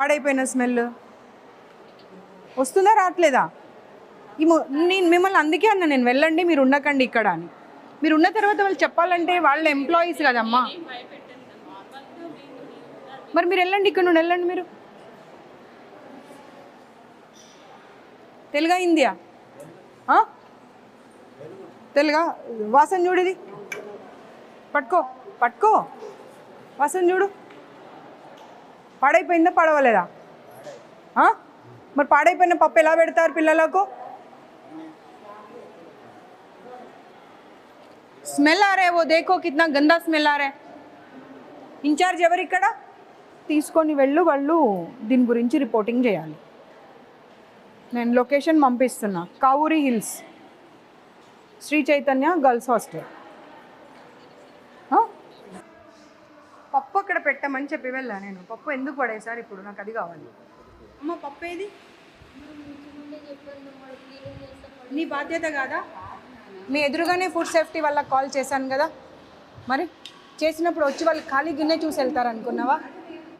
పాడైపోయిన స్మెల్. వస్తుందా రావట్లేదా? ఈ నేను మిమ్మల్ని అందుకే అన్నా నేను వెళ్ళండి మీరు ఉండకండి ఇక్కడ అని. మీరు ఉన్న తర్వాత వాళ్ళు చెప్పాలంటే వాళ్ళ ఎంప్లాయీస్ కదమ్మా. మరి మీరు వెళ్ళండి ఇక్కడ నుండి వెళ్ళండి మీరు. తెలుగా హిందీయా? తెలుగా? వాసన చూడిది పట్టుకో పట్టుకో. వాసన చూడు. పాడైపోయిందా పడవలేదా? మరి పాడైపోయిన పప్పు ఎలా పెడతారు పిల్లలకు? స్మెల్ ఆ రే ఓ దేకో కిतना గందా స్మెల్ ఆ రే ఇన్ఛార్జ్ ఎవరు ఇక్కడ? తీసుకొని వెళ్ళు వాళ్ళు దీని గురించి రిపోర్టింగ్ చేయాలి. నేను location పంపిస్తున్నా. Kavuri hills. Sri Chaitanya girls hostel ఆ? పప్పు అక్కడ పెట్టమని చెప్పి వెళ్ళా నేను. పప్పు ఎందుకు పడేసారు ఇప్పుడు? నాకు అది కావాలి. అమ్మ పప్పు ఏది? నీ బాధ్యత కాదా? మీ ఎదురుగానే ఫుడ్ సేఫ్టీ వాళ్ళకి కాల్ చేశాను కదా. మరి చేసినప్పుడు వచ్చి వాళ్ళు ఖాళీ గిన్నె చూసి వెళ్తారు అనుకున్నావా